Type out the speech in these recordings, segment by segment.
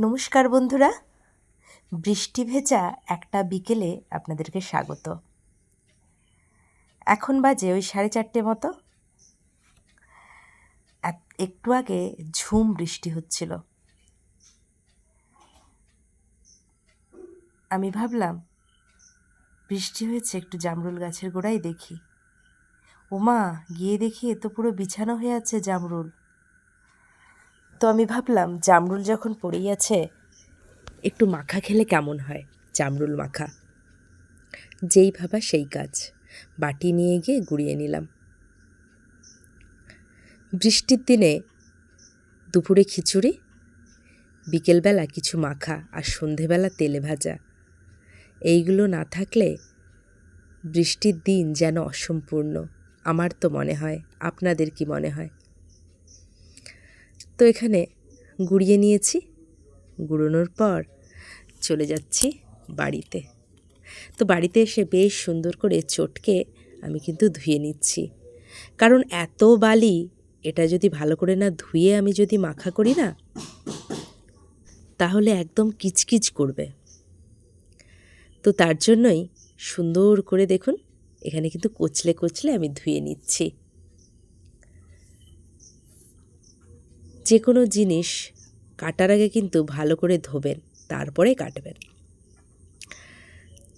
নমস্কার বন্ধুরা। বৃষ্টি ভেজা একটা বিকেলে আপনাদেরকে স্বাগত। এখন বাজে ওই সাড়ে চারটে মতো। এক- একটু আগে ঝুম বৃষ্টি হচ্ছিল। আমি ভাবলাম, বৃষ্টি হয়েছে একটু জামরুল গাছের গোড়ায় দেখি। ওমা, গিয়ে দেখি এ তো পুরো বিছানো হয়ে আছে জামরুল। তো আমি ভাবলাম, জামরুল যখন পড়েই আছে, একটু মাখা খেলে কেমন হয়? জামরুল মাখা। যেই ভাবা সেই কাজ। বাটি নিয়ে গিয়ে গুঁড়িয়ে নিলাম। বৃষ্টির দিনে দুপুরে খিচুড়ি, বিকেলবেলা কিছু মাখা আর সন্ধেবেলা তেলে ভাজা। এইগুলো না থাকলে বৃষ্টির দিন যেন অসম্পূর্ণ। আমার তো মনে হয়, আপনাদের কি মনে হয়? তো এখানে গুঁড়িয়ে নিয়েছি। গুঁড়োনোর পর চলে যাচ্ছি বাড়িতে। তো বাড়িতে এসে বেশ সুন্দর করে চটকে আমি কিন্তু ধুয়ে নিচ্ছি। কারণ এত বালি, এটা যদি ভালো করে না ধুয়ে আমি যদি মাখা করি না, তাহলে একদম কিচকিচ করবে। তো তার জন্যই সুন্দর করে দেখুন, এখানে কিন্তু কচলে কচলে আমি ধুয়ে নিচ্ছি। যে কোনো জিনিস কাটার আগে কিন্তু ভালো করে ধোবেন, তারপরে কাটবেন।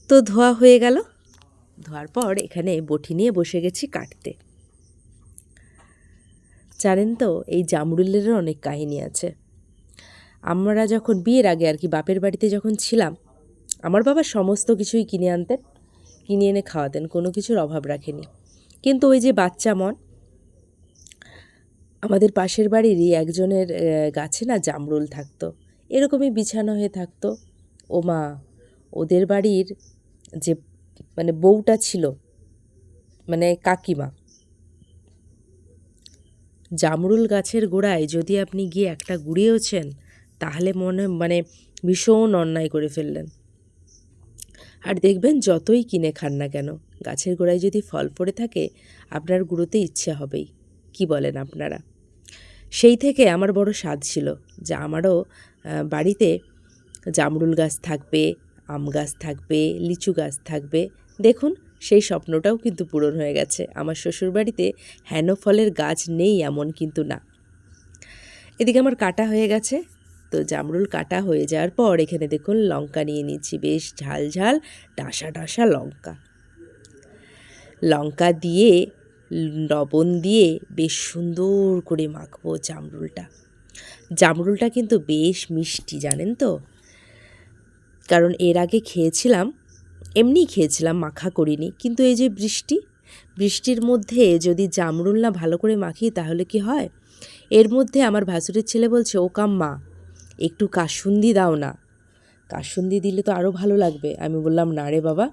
তো ধোয়া হয়ে গেল। ধোয়ার পর এখানে বটি নিয়ে বসে গেছি কাটতে। জানেন তো, এই জামরুলেরও অনেক কাহিনী আছে। আমরা যখন বিয়ের আগে আর কি বাপের বাড়িতে যখন ছিলাম, আমার বাবা সমস্ত কিছুই কিনে আনতেন, কিনে এনে খাওয়াতেন, কোনো কিছুর অভাব রাখেনি। কিন্তু ওই যে বাচ্চা মন আমাদের পাশের বাড়িরই একজনের গাছে না জামরুল থাকতো। এরকমই বিছানো হয়ে থাকতো। ও মা, ওদের বাড়ির যে মানে বউটা ছিল মানে কাকিমা, জামরুল গাছের গোড়ায় যদি আপনি গিয়ে একটা গুড়িয়েওছেন, তাহলে মনে মানে ভীষণ অন্যায় করে ফেললেন। আর দেখবেন যতই কিনে খান না কেন, গাছের গোড়ায় যদি ফল পড়ে থাকে, আপনার গুঁড়োতে ইচ্ছে হবেই। কি বলেন আপনারা? সেই থেকে আমার বড় স্বাদ ছিল যে আমারও বাড়িতে জামরুল গাছ থাকবে, আম গাছ থাকবে, লিচু গাছ থাকবে। দেখুন, সেই স্বপ্নটাও কিন্তু পূরণ হয়ে গেছে। আমার শ্বশুরবাড়িতে হেন ফলের গাছ নেই এমন কিন্তু না। এদিকে আমার কাটা হয়ে গেছে। তো জামরুল কাটা হয়ে যাওয়ার পর এখানে দেখুন, লঙ্কা নিয়ে নিচ্ছি। বেশ ঝাল ঝাল, ডাসা ডাসা লঙ্কা। লঙ্কা দিয়ে লবণ দিয়ে বেশ সুন্দর করে মাখবো জামরুলটা। জামরুলটা কিন্তু বেশ মিষ্টি, জানেন তো? কারণ এর আগে খেয়েছিলাম এমনি খেয়েছিলাম, মাখা করিনি। কিন্তু এই যে বৃষ্টি, বৃষ্টির মধ্যে যদি জামরুল না ভালো করে মাখি তাহলে কি হয়? এর মধ্যে আমার ভাসুরের ছেলে বলছে, ও কাম্মা, একটু কাসুন্দি দাও না। কাসুন্দি দিলে তো আরও ভালো লাগবে। আমি বললাম, না রে বাবা,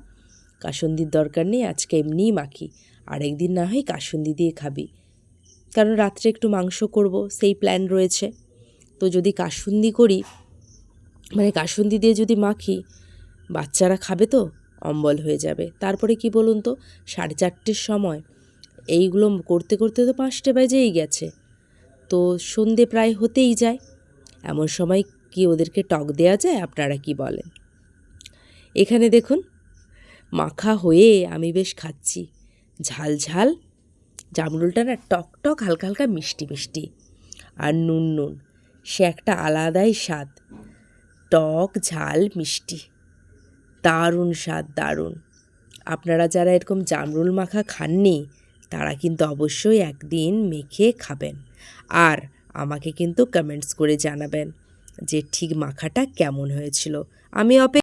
কাসুন্দির দরকার নেই, আজকে এমনিই মাখি। আরেকদিন না হয় কাসুন্দি দিয়ে খাবি। কারণ রাত্রে একটু মাংস করব, সেই প্ল্যান রয়েছে। তো যদি কাসুন্দি করি মানে কাসুন্দি দিয়ে যদি মাখি, বাচ্চারা খাবে তো, অম্বল হয়ে যাবে। তারপরে কি বলুন তো, সাড়ে চারটের সময়, এইগুলো করতে করতে তো পাঁচটে বাজেই গেছে। তো সন্ধে প্রায় হতেই যায়। এমন সময় কি ওদেরকে টক দেওয়া যায়, আপনারা কি বলেন? এখানে দেখুন, মাখা হয়ে আমি বেশ খাচ্ছি। ঝাল ঝাল জামরুলটা না টক টক হালকা হালকা মিষ্টি মিষ্টি আর নুন নুন, সে একটা আলাদাই স্বাদ। টক, ঝাল, মিষ্টি, দারুণ স্বাদ, দারুণ। আপনারা যারা এরকম জামরুল মাখা খাননি, তারা কিন্তু অবশ্যই একদিন মেখে খাবেন। আর আমাকে কিন্তু কমেন্টস করে জানাবেন যে ঠিক মাখাটা কেমন হয়েছিল। আমি অপে